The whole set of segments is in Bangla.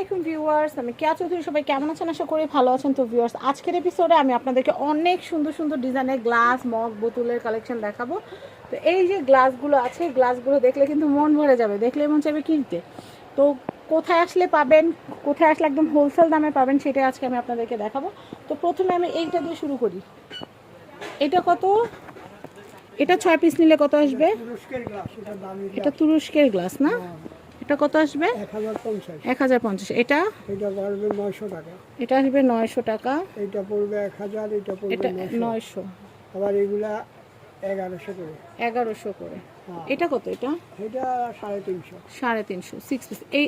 আলাইকুম ভিউয়ার্স আমি কেয়া চৌধুরী সবাই কেমন আছেন? আশা করি ভালো আছেন। তো ভিউয়ার্স আজকের এপিসোডে আমি আপনাদেরকে অনেক সুন্দর সুন্দর ডিজাইনের গ্লাস মগ বোতলের কালেকশন দেখাবো। তো এই যে গ্লাসগুলো আছে গ্লাসগুলো দেখলে কিন্তু মন ভরে যাবে দেখলে মন চাইবে কিনতে। তো কোথায় আসলে পাবেন কোথায় আসলে একদম হোলসেল দামে পাবেন সেটাই আজকে আমি আপনাদেরকে দেখাবো। তো প্রথমে আমি এইটা দিয়ে শুরু করি। এটা কত? এটা ছয় পিস নিলে কত আসবে? এটা তুরস্কের গ্লাস না? এটা কত আসবে? এক হাজার পঞ্চাশ। এক হাজার পঞ্চাশ। এটা? এটা পড়বে নয়শো টাকা। এটা আসবে নয়শো টাকা। এটা পড়বে এক হাজার এটা পড়বে নয়শো। আবার এগুলা এগারোশো করে। এগারোশো করে। হ্যাঁ। এটা কত এটা? এটা সাড়ে তিনশো। সাড়ে তিনশো সিক্স পিস এই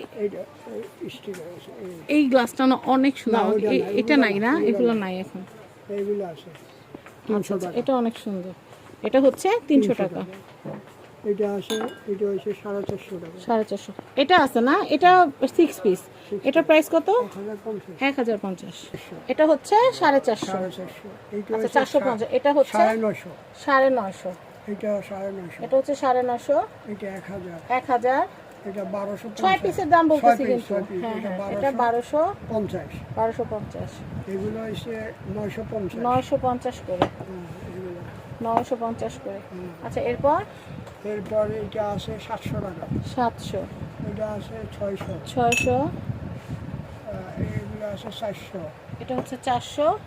এই গ্লাসটা না অনেক সুন্দর। এটা নাই না? এগুলো নাই এখন। এইগুলো আছে। আচ্ছা আচ্ছা এটা অনেক সুন্দর। এটা হচ্ছে তিনশো টাকা। এটা আছে এটা সাড়ে চারশো টাকা। সাড়ে চারশো। এটা আছে না? এটা সিক্স পিস এটা প্রাইস কত? এক হাজার পঞ্চাশ। এটা হচ্ছে সাড়ে চারশো। আচ্ছা চারশো পঞ্চাশ। এটা হচ্ছে সাড়ে নশো সাড়ে এটা সাড়ে নশো এটা হচ্ছে সাড়ে নশো এটা এক হাজার। এক হাজার। এটা বারোশো ছয় পিসের দাম বলতেছি কিন্তু। হ্যাঁ এটা হ্যাঁ বারোশো পঞ্চাশ। বারোশো পঞ্চাশ। এগুলো হচ্ছে নয়শো পঞ্চাশ। নয়শো পঞ্চাশ করে। নয়শো পঞ্চাশ করে। আচ্ছা এরপর? এরপর এটা আছে সাতশো টাকা। সাতশো। এটা আছে ছয়শো। ছয়শো। এগুলো আছে চারশো। এটা হচ্ছে চারশো।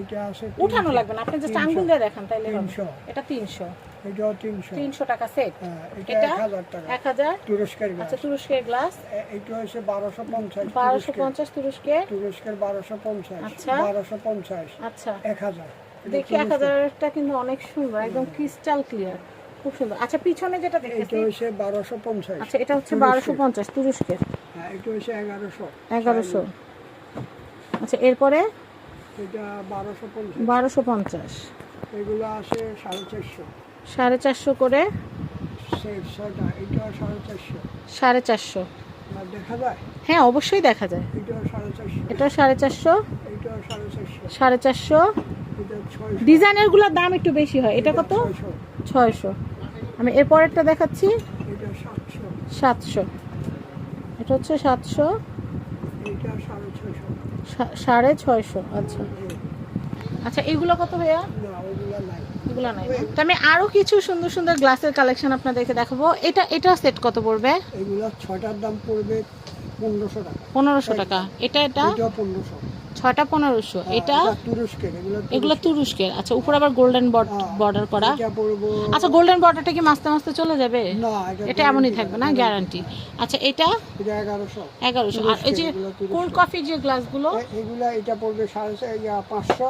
এটা আছে উঠানো লাগবে না আপনি জাস্ট আঙ্গুল দিয়ে দেখান তাইলে। তিনশো। এটা তিনশো। এটাও তিনশো। তিনশো টাকা সেট হ্যাঁ এটা এক হাজার তুরস্কের আচ্ছা তুরস্কের গ্লাস এটা হচ্ছে বারোশো পঞ্চাশ বারোশো তুরস্কের- পঞ্চাশ তুরস্কের। তুরস্কের বারোশো পঞ্চাশ। আচ্ছা। বারোশো পঞ্চাশ। আচ্ছা। এক হাজার। দেখি এক হাজারটা কিন্তু অনেক সুন্দর একদম ক্রিস্টাল ক্লিয়ার খুব সুন্দর। আচ্ছা পিছনে যেটা এটা দেখতেছি হচ্ছে বারোশো পঞ্চাশ। আচ্ছা এটা হচ্ছে বারোশো পঞ্চাশ তুরস্কের। হ্যাঁ এটা হচ্ছে এগারোশো। এগারোশো। আচ্ছা এরপরে? এটা বারোশো পঞ্চাশ। বারোশো পঞ্চাশ। এগুলো আছে সাড়ে চারশো। সাড়ে চারশো করে? সাড়ে চারশো। হ্যাঁ অবশ্যই দেখা যায়। এটাও সাড়ে চারশো। এটা সাড়ে চারশো। সাড়ে চারশো। ছয়শো। ডিজাইনারগুলোর দাম একটু বেশি হয়। এটা কত? ছয়শো। আমি আমি এরপরেরটা দেখাচ্ছি। সাতশো। এটা হচ্ছে সাতশো। সাড়ে ছয়শো। আচ্ছা। আচ্ছা এগুলো কত ভাইয়া? নাই। এগুলো নাই? তো আমি আরও কিছু সুন্দর সুন্দর গ্লাসের কালেকশন আপনাদেরকে দেখাবো। এটা এটা সেট কত পড়বে? এগুলো ছয়টার দাম পড়বে পনেরোশো টাকা। পনেরোশো টাকা। এটা এটা? পনেরোশো। ছয়টা পনেরোশো। এটা তুরস্কের এগুলো তুরস্কের। আচ্ছা উপরে আবার গোল্ডেন বর্ডার করা। আচ্ছা গোল্ডেন বর্ডারটা কি মাসতে মাসতে চলে যাবে? এটা এমনই থাকবে না? গ্যারান্টি আচ্ছা এটা এটা এগারোশো। আর এই যে কোল্ড কফি যে গ্লাসগুলো এগুলা এটা পড়বে সাড়ে পাঁচশো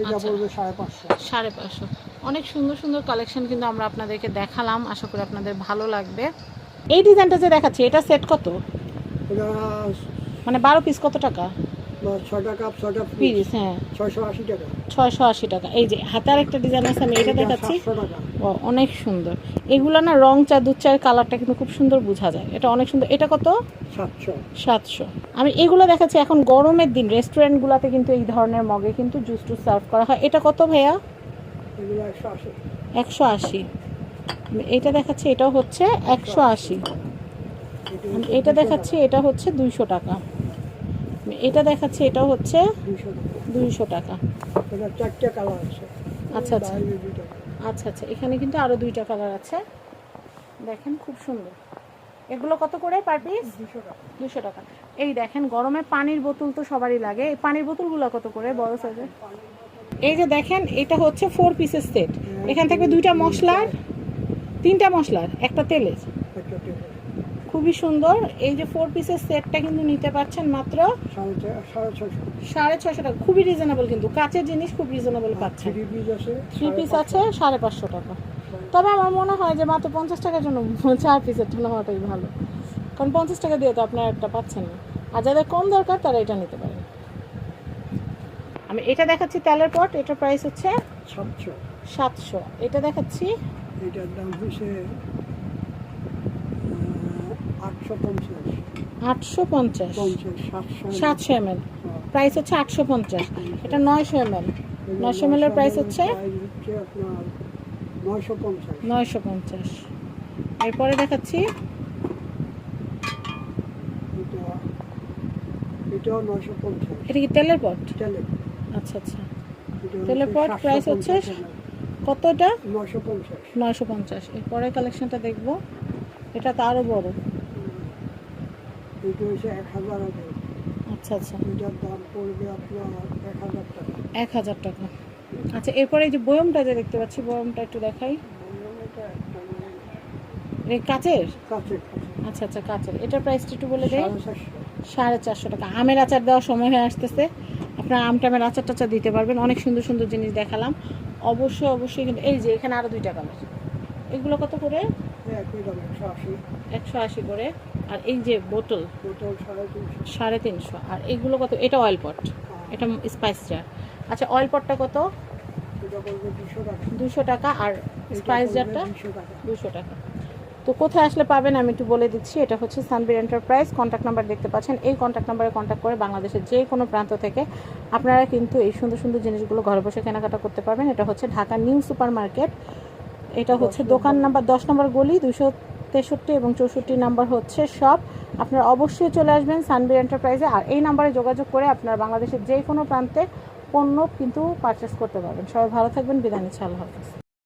এটা আচ্ছা। পড়বে সাড়ে পাঁচশো। সাড়ে পাঁচশো। অনেক সুন্দর সুন্দর কালেকশন কিন্তু আমরা আপনাদেরকে দেখালাম। আশা করি আপনাদের ভালো লাগবে। এই ডিজাইনটা যে দেখাচ্ছি এটা সেট কত? মানে বারো পিস কত টাকা? ছটা কাপ ছটা পিস পিস হ্যাঁ। ছয়শো আশি টাকা। ছয়শো আশি টাকা। এই যে একটা ডিজাইন আছে আমি এটা দেখাচ্ছি। ও, অনেক সুন্দর। এগুলো না রং চা দুধ চায়ের কালারটা কিন্তু খুব সুন্দর বোঝা যায়। এটা অনেক সুন্দর। এটা কত? সাতশো। সাতশো। আমি এগুলো দেখাচ্ছি। এখন গরমের দিন রেস্টুরেন্টগুলোতে কিন্তু এই ধরনের মগে কিন্তু জুস টুস সার্ভ করা হয়। এটা কত ভাইয়া? একশো আশি। এটা দেখাচ্ছি। এটাও হচ্ছে একশো আশি। এটা এটা দেখাচ্ছি। এটা হচ্ছে দুইশো টাকা। এটা দেখাচ্ছি এটাও হচ্ছে দুইশো টাকা। চারটে কালার আছে। আচ্ছা, আচ্ছা। আচ্ছা আচ্ছা। এখানে কিন্তু আরও দুইটা কালার আছে। দেখেন খুব সুন্দর। এগুলো কত করে পার পিস দুশো টাকা। এই দেখেন গরমে পানির বোতল তো সবারই লাগে। এই পানির বোতলগুলো কত করে বড় সাইজের এই যে দেখেন এটা হচ্ছে ফোর পিসের সেট এখান থেকে দুইটা মশলার তিনটা মশলার একটা তেলের। খুবই সুন্দর। এই যে ফোর পিসের সেটটা কিন্তু নিতে পারছেন মাত্র সাড়ে ছশো টাকা। খুবই রিজনেবল কিন্তু। কাঁচের জিনিস খুব রিজনেবল পাচ্ছেন। থ্রি পিস আছে থ্রি পিস আছে সাড়ে পাঁচশো টাকা। তবে আমার মনে হয় যে মাত্র পঞ্চাশ টাকার জন্য চার পিসের জন্য হওয়াটাই ভালো। কারণ পঞ্চাশ টাকা দিয়ে তো আপনার একটা পাচ্ছেন না। আর যাদের কম দরকার তারা এটা নিতে পারেন। আমি এটা দেখাচ্ছি তেলের পট। এটার প্রাইস হচ্ছে সাতশো। সাতশো। এটা দেখাচ্ছি। এটার দাম হচ্ছে আটশো পঞ্চাশ। সাতশো এম এল প্রাইস হচ্ছে আটশো পঞ্চাশ। এটা নয়শো এম এল নয়শো এম প্রাইস হচ্ছে নয়শো পঞ্চাশ। এরপরে দেখাচ্ছি। এটা কি তেলের পট? আচ্ছা আচ্ছা। তেলের পট প্রাইস হচ্ছে কতটা? নয়শো পঞ্চাশ। নয়শো পঞ্চাশ। এরপরে কালেকশনটা দেখব। এটা তো আরও বড়। এটা হচ্ছে এক হাজার আগে আচ্ছা আচ্ছা। এটার দাম পড়বে আপনার এক হাজার টাকা। এক হাজার টাকা। আচ্ছা এরপরে এই যে বয়মটা যে দেখতে পাচ্ছি বয়মটা একটু দেখাই। একটা কাচের? আচ্ছা আচ্ছা কাচের। এটার প্রাইসটা একটু বলে দেয় সাড়ে চারশো টাকা। আমের আচার দেওয়ার সময় হয়ে আসতেছে। আপনার আম টামের আচার টাচার দিতে পারবেন। অনেক সুন্দর সুন্দর জিনিস দেখালাম। অবশ্যই অবশ্যই কিন্তু এই যে এখানে আরও দুইটা কালার এগুলো কত করে? আশি। একশো আশি করে। আর এই যে বোতল সাড়ে তিনশো। আর এইগুলো কত? এটা অয়েল পট এটা স্পাইস জার আচ্ছা অয়েল পটটা কত? দুশো টাকা। আর স্পাইস জারটা দুশো টাকা। তো কোথায় আসলে পাবেন আমি একটু বলে দিচ্ছি। এটা হচ্ছে সানবির এন্টারপ্রাইজ কন্ট্যাক্ট নাম্বার দেখতে পাচ্ছেন। এই কন্ট্যাক্ট নাম্বারে কন্ট্যাক্ট করে বাংলাদেশের যে কোনো প্রান্ত থেকে আপনারা কিন্তু এই সুন্দর সুন্দর জিনিসগুলো ঘরে বসে কেনাকাটা করতে পারবেন। এটা হচ্ছে ঢাকা নিউ সুপার মার্কেট এটা হচ্ছে দোকান নাম্বার দশ নম্বর গলি দুশো তেষট্টি এবং চৌষট্টি নাম্বার হচ্ছে সব। আপনারা অবশ্যই চলে আসবেন সানবির এন্টারপ্রাইজে আর এই নাম্বারে যোগাযোগ করে আপনারা বাংলাদেশের যে কোনো প্রান্তে পণ্য কিন্তু পারচেস করতে পারবেন। সবাই ভালো থাকবেন। বিদায় নিচ্ছে। আল্লাহ হাফিজ।